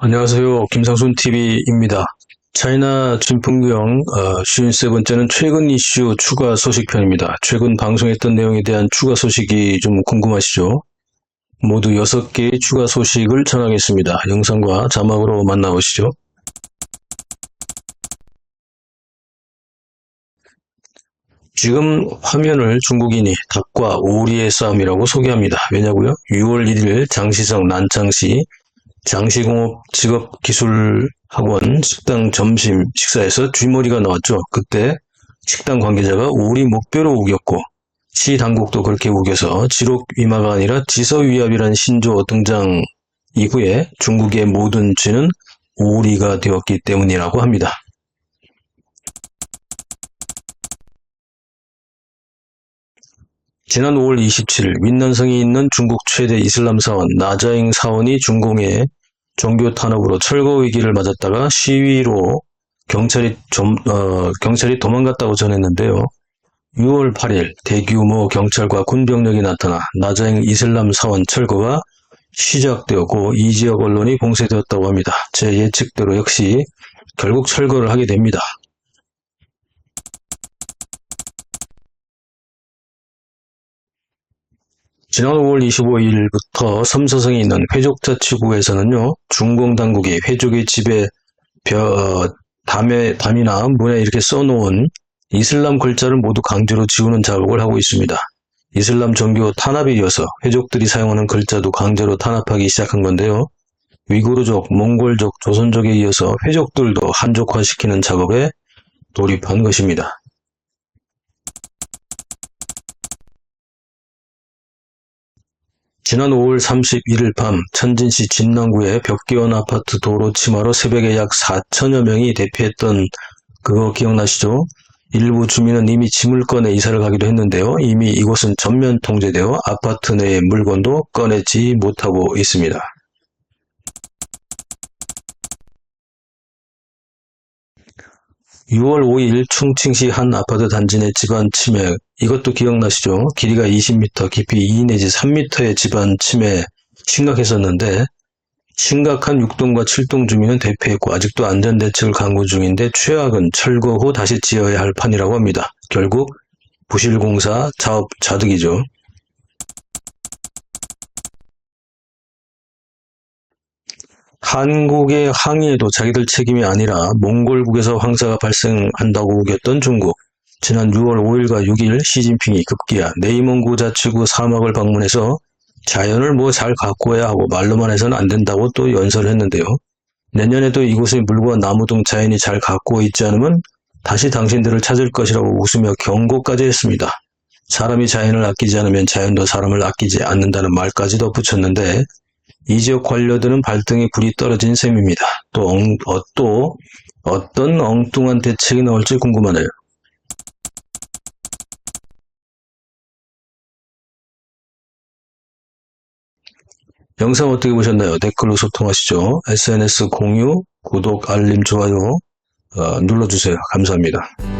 안녕하세요. 김상순 TV입니다. 차이나 진풍경 어, 57번째는 최근 이슈 추가 소식편입니다. 최근 방송했던 내용에 대한 추가 소식이 좀 궁금하시죠? 모두 6개의 추가 소식을 전하겠습니다. 영상과 자막으로 만나보시죠. 지금 화면을 중국인이 닭과 오리의 싸움이라고 소개합니다. 왜냐고요? 6월 1일 장시성 난창시 장시공업 직업기술학원 식당 점심 식사에서 쥐머리가 나왔죠. 그때 식당 관계자가 오리 목뼈로 우겼고 시 당국도 그렇게 우겨서 지록 위마가 아니라 지서 위압이란 신조 등장 이후에 중국의 모든 쥐는 오리가 되었기 때문이라고 합니다. 지난 5월 27일 윈난성이 있는 중국 최대 이슬람 사원 나자잉 사원이 중공의 종교 탄압으로 철거 위기를 맞았다가 시위로 경찰이 좀, 어, 경찰이 도망갔다고 전했는데요. 6월 8일 대규모 경찰과 군병력이 나타나 나자잉 이슬람 사원 철거가 시작되었고 이 지역 언론이 봉쇄되었다고 합니다. 제 예측대로 역시 결국 철거를 하게 됩니다. 지난 5월 25일부터 삼서성에 있는 회족자치구에서는요, 중공 당국이 회족의 집에 벼, 어, 담에, 담이나 문에 이렇게 써놓은 이슬람 글자를 모두 강제로 지우는 작업을 하고 있습니다. 이슬람 종교 탄압에 이어서 회족들이 사용하는 글자도 강제로 탄압하기 시작한 건데요. 위구르족, 몽골족, 조선족에 이어서 회족들도 한족화시키는 작업에 돌입한 것입니다. 지난 5월 31일 밤 천진시 진남구의 벽기원 아파트 도로 침하로 새벽에 약 4천여 명이 대피했던 그거 기억나시죠? 일부 주민은 이미 짐을 꺼내 이사를 가기도 했는데요. 이미 이곳은 전면 통제되어 아파트 내의 물건도 꺼내지 못하고 있습니다. 6월 5일 충칭시 한 아파트 단지 내 집안 침해 이것도 기억나시죠? 길이가 20m, 깊이 2 내지 3m의 집안 침해 심각했었는데 심각한 6동과 7동 주민은 대피했고 아직도 안전 대책을 강구 중인데 최악은 철거 후 다시 지어야 할 판이라고 합니다. 결국 부실공사 자업 자득이죠. 한국의 항의에도 자기들 책임이 아니라 몽골국에서 황사가 발생한다고 우겼던 중국. 지난 6월 5일과 6일 시진핑이 급기야 네이몽구 자치구 사막을 방문해서 자연을 뭐 잘 가꿔야 하고 말로만 해서는 안 된다고 또 연설을 했는데요. 내년에도 이곳의 물과 나무 등 자연이 잘 가꾸어 있지 않으면 다시 당신들을 찾을 것이라고 웃으며 경고까지 했습니다. 사람이 자연을 아끼지 않으면 자연도 사람을 아끼지 않는다는 말까지 덧붙였는데 이 지역 관료들은 발등에 불이 떨어진 셈입니다. 또, 엉, 어, 또 어떤 엉뚱한 대책이 나올지 궁금하네요. 영상 어떻게 보셨나요? 댓글로 소통하시죠. SNS 공유, 구독, 알림, 좋아요 어, 눌러주세요. 감사합니다.